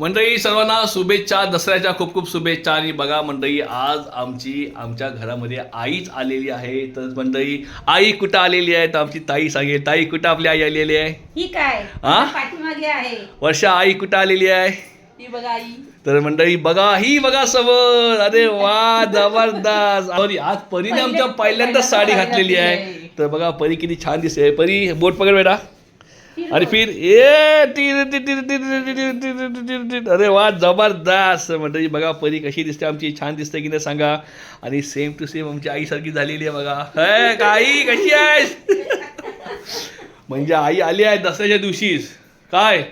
मंडळी सर्वांना शुभेच्छा दसऱ्याच्या खूप खूप शुभेच्छा. आणि बघा मंडळी आज आमची आमच्या घरामध्ये आईच आलेली आहे. तर मंडळी आई कुठं आलेली आहे? तर आमची ताई सांगेल. ताई कुठं आपली आई आलेली आहे? ही काय? हा? पाठीमागे आहे. वर्षा आई कुठं आलेली आहे? ही बघा आई. तर मंडळी बघा ही बघा समोर अरे वा जबरदस्त. आज परीने आमच्या पहिल्यांदा साडी घातलेली आहे. तर बघा परी किती छान दिसते. परी बोट पकड बेटा. आणि फिर ए अरे वा जबरदस्त म्हणजे बघा परी कशी दिसते आमची छान दिसते की नाही सांगा आणि सेम टू सेम आमची आईसारखी झालेली आहे बघा हे काही कशी आहेस म्हणजे आई आली आहे दसऱ्याच्या दिवशीच काय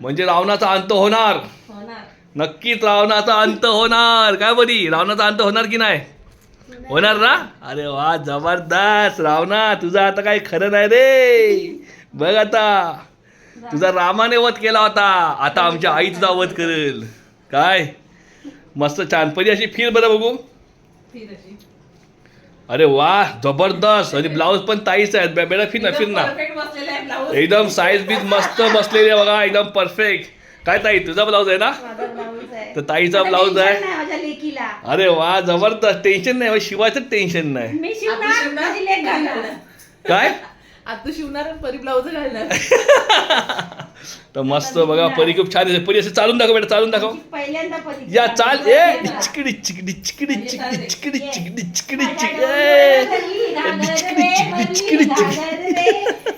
म्हणजे रावणाचा अंत होणार नक्कीच रावणाचा अंत होणार काय बरी रावणाचा अंत होणार की नाही होणार ना? अरे वा जबरदस्त. रावणा तुझं आता काही खरं नाही रे. बघ आता. तुझा रामाने वध केला होता. आता आमच्या आई तुझा वध करेल. काय? मस्त छान परी अशी फिर बरं बघू. अरे वा जबरदस्त. आणि ब्लाऊज पण ताईच आहेत. बे- बेटा फिर ना फिर ना. एकदम साईज बीज मस्त बसलेली आहे बघा. एकदम परफेक्ट काय ताई तुझा ब्लाऊज आहे ना? तर ताईचा ब्लाऊज आहे. माझ्या लेकीला. अरे वा जबरदस्त. टेन्शन नाही बा, शिवायचं टेन्शन नाही. मी आता शिवणार शिवणार? माझी लेक घालणार. काय? आता शिवणार आणि परी ब्लाऊज घालणार. तर मस्त बघा परी खूप छान दिसते परी असं चालून दाखव बेटा चालून दाखव. पहिल्यांदा परी. या चाल. ए चिकडी चिकडी चिकडी चिकडी चिकडी चिकडी चिकडी चिकडी ए. चिकडी चिकडी चिकडी चिकडी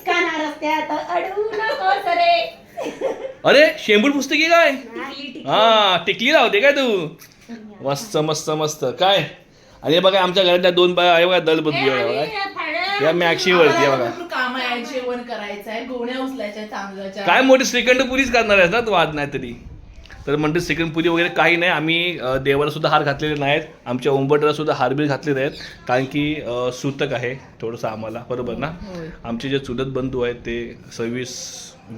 काना रस्त्यात अडू नकोस रे. अरे शेंबूड पुस्तकी काय. हा टिकली लावते काय तू? मस्त मस्त मस्त. काय? हे बघा आमच्या घरातल्या दोन बाया आहे बघा दलबदली आहे बघा. या मॅक्सी वरती आहे बघा. काम आहे जेवण करायचं आहे गोण्या उचलायच्या तांदळाच्या. काय मोठी श्रीखंड पुरीच करणार आहेस ना तू आज नाही तरी तर म्हणते श्रीखंड पुरी वगैरे काही नाही. आम्ही अ, देवाला सुद्धा हार घातलेले नाहीत. आमच्या ओंबटला सुद्धा हारबीर घातलेले आहेत. कारण की सूतक आहे थोडंसं आम्हाला बरोबर ना? होय. आमचे जे चुलत बंधू आहेत ते सव्वीस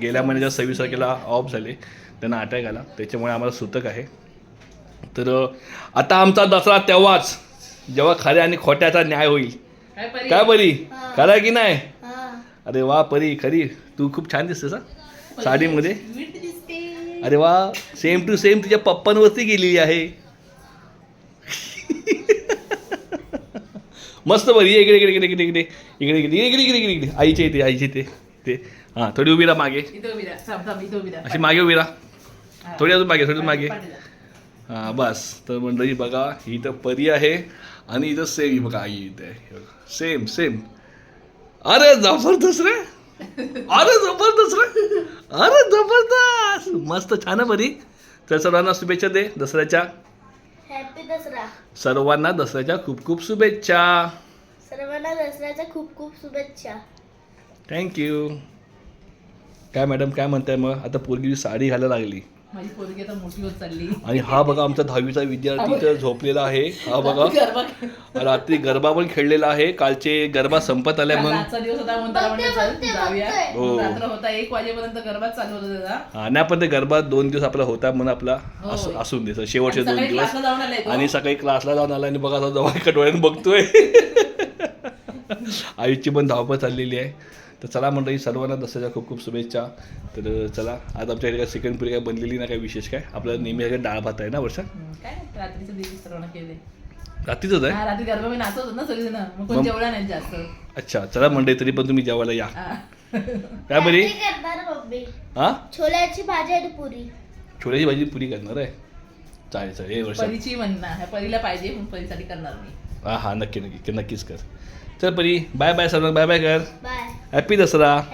गेल्या महिन्याच्या सव्वीस तारखेला ऑफ झाले. त्यांना अटॅक आला. त्याच्यामुळे आम्हाला सूतक आहे. तर आता आमचा दसरा तेव्हाच जेव्हा खऱ्या आणि खोट्याचा न्याय होईल. काय परी? खरा की नाही? हा. अरे वा परी खरी. तू खूप छान दिसतेस हा. साडीमध्ये. अरे वा सेम टू सेम तुझ्या पप्पांवरती गेलेली आहे. मस्त बरी ये इकडे इकडे इकडे इकडे इकडे इकडे इकडे इकडे इकडे इकडे इकडे. आईच्या इथे आईच्या इथे. ते. हां थोडी उभी राहा मागे. अशी मागे उभी राहा. थोडी अजून मागे थोडी मागे. हां बस. तर मंडळी बघा ही तर परी आहे आणि इथं सेम ही बघा आई इथे सेम सेम अरे जबरदस्त रे. अरे जबरदस्त रे. अरे जबरदस्त. मस्त छान आहे बरी. तर सर्वांना शुभेच्छा दे दसऱ्याच्या. हॅपी दसरा. सर्वांना दसऱ्याच्या खूप खूप शुभेच्छा. सर्वांना दसऱ्याच्या खूप खूप शुभेच्छा. थँक्यू काय मॅडम काय म्हणताय मग? आता पोरगी साडी घालायला लागली. माझी पोरगी आता मोठी होत चालली. आणि हा बघा आमचा दहावीचा विद्यार्थी इथं झोपलेला आहे. हा बघा. गरबा. रात्री गरबा पण खेळलेला आहे. कालचे गरबा संपत आल्या म्हणून. आजचा दिवस होता म्हणून त्याला बघते, म्हणलं, चल, बघते, जाऊया. बघते. हो. रात्र होता एक वाजेपर्यंत गरबा चालू होता त्याचा. हा नाही पण ते गरबा दोन दिवस आपला होता म्हणून आपला हो. असू- असून द्यायचं शेवटचे आणि दोन सकाळी दिवस. क्लासला जाऊन आलाय तो. आणि सकाळी क्लासला जाऊन आला आणि बघा आता जवळ कटोळ्यानं बघतोय. आयुषची पण धावपळ चाललेली आहे. तर चला मंडळी सर्वांना दसऱ्याच्या खूप खूप शुभेच्छा. तर चला आज आमच्याकडे काय चिकन पुरी काय बनलेली ना काय विशेष काय? आपल्याला नेहमी काय डाळ भात आहे ना वर्षा? काय सर्वांना केले रात्रीच आहे? हा रात्री गरबा मी नाचत होतो ना सगळेजण. मग कोण मग- जेवला नाही जास्त. अच्छा चला मंडळी तरी पण तुम्ही जेवायला या. काय बरी? हा? छोल्याची भाजी आणि पुरी. छोल्याची भाजी पुरी करणार आहे? चालेल चालेल. हे वर्षा. परीची म्हणणार. ह्या परीला पाहिजे पण परीसाठी करणार मी. हा हा नक्की नक्की नक्कीच कर. चल परी बाय बाय सर्वांना. बाय बाय कर. 还背得是的